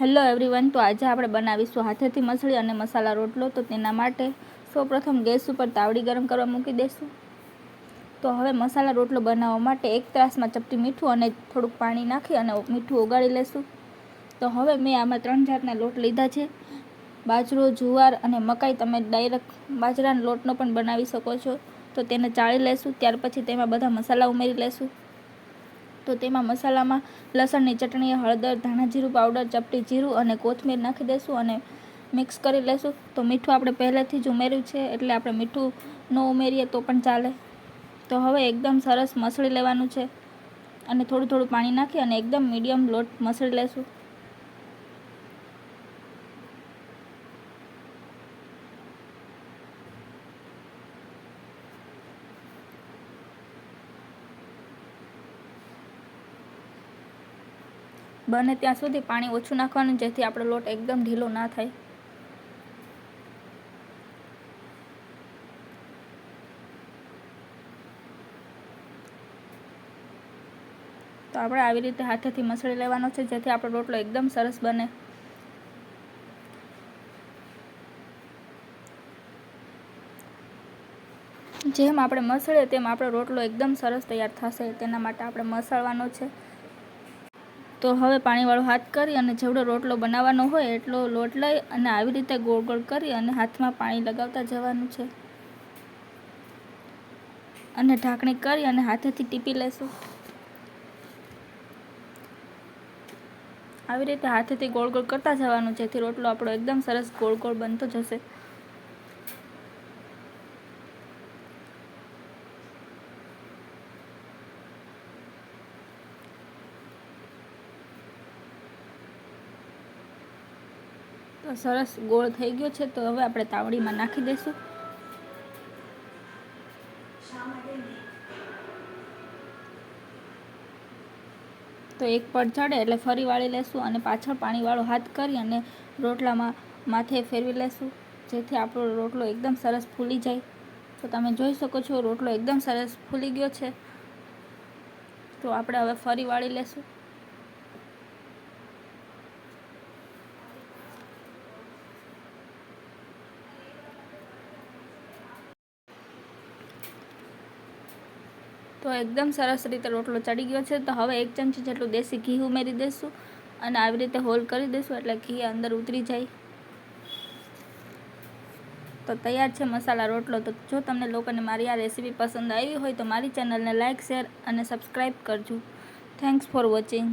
Hello everyone, તો આજે આપણે બનાવીશું હાથેથી મસળી અને મસાલા રોટલો. તો તેના માટે સૌપ્રથમ ગેસ ઉપર તાવડી ગરમ કરવા મૂકી દઈશું તો હવે મસાલા રોટલો બનાવવા માટે એક ત્રાસમાં ચપટી મીઠું અને થોડુંક પાણી નાખી અને મીઠું ઓગાળી લેશું. તો હવે મેં આમાં ત્રણ જાતના લોટ લીધા છે. બાજરો, જુવાર અને મકાઈ તમે ડાયરેક્ટ બાજરાના લોટનો પણ બનાવી શકો છો. તો તેને ચાળી લેશું, ત્યાર પછી તેમાં બધા મસાલા ઉમેરી લેશું. તો તેમાં મસાલામાં લસણની ચટણી, હળદર ધાણા જીરું પાવડર, ચપટી જીરું અને કોથમીર નાખી દઈશું અને મિક્સ કરી લેશું. તો મીઠું આપણે પહેલેથી જ ઉમેર્યું છે, એટલે આપણે મીઠું ન ઉમેરીએ તો પણ ચાલે. તો હવે એકદમ સરસ મસળી લેવાનું છે. અને થોડું થોડું પાણી નાખી અને એકદમ મીડિયમ લોટ મસળી લેશું. બને ત્યાં સુધી પાણી ઓછું નાખવાનું, જેથી આપણો લોટ એકદમ ઢીલો ના થાય. તો આપણે આવી રીતે હાથેથી મસળી લેવાનો છે, જેથી આપણો રોટલો એકદમ સરસ બને. જેમ આપણે મસળીએ, તેમ આપણો રોટલો એકદમ સરસ તૈયાર થશે. તેના માટે આપણે મસળવાનો છે. તો હવે પાણીવાળો હાથ કરી અને જેવડો રોટલો બનાવવાનો હોય એટલો લોટ લઈ અને આવી રીતે ગોળ ગોળ કરી અને હાથમાં પાણી લગાવતા જવાનું છે. અને ઢાંકણી કરી અને હાથેથી ટીપી લેશું. આવી રીતે હાથેથી ગોળ ગોળ કરતા જવાનું, જેથી રોટલો આપણો એકદમ સરસ ગોળ ગોળ બનતો જશે. સરસ ગોળ થઈ ગયો છે, તો હવે આપણે તાવડીમાં નાખી દઈશું. તો એક પડ ચડે એટલે ફરી વાળી લેશું અને પાછળ પાણીવાળો હાથ કરી અને રોટલામાં માથે ફેરવી લેશું, જેથી આપણો રોટલો એકદમ સરસ ફૂલી જાય. તો તમે જોઈ શકો છો, રોટલો એકદમ સરસ ફૂલી ગયો છે. તો આપણે હવે ફરી વાળી લેશું. તો એકદમ સરસ રીતે રોટલો ચડી ગયો છે. તો હવે એક ચમચી જેટલું દેશી ઘી ઉમેરી દઈશું અને આવી રીતે હોલ કરી દઈશું એટલે ઘી અંદર ઉતરી જાય. તો તૈયાર છે મસાલા રોટલો. તો જો તમને લોકોને મારી આ રેસીપી પસંદ આવી હોય તો મારી ચેનલને લાઇક શેર અને સબસ્ક્રાઈબ કરજો. Thanks for watching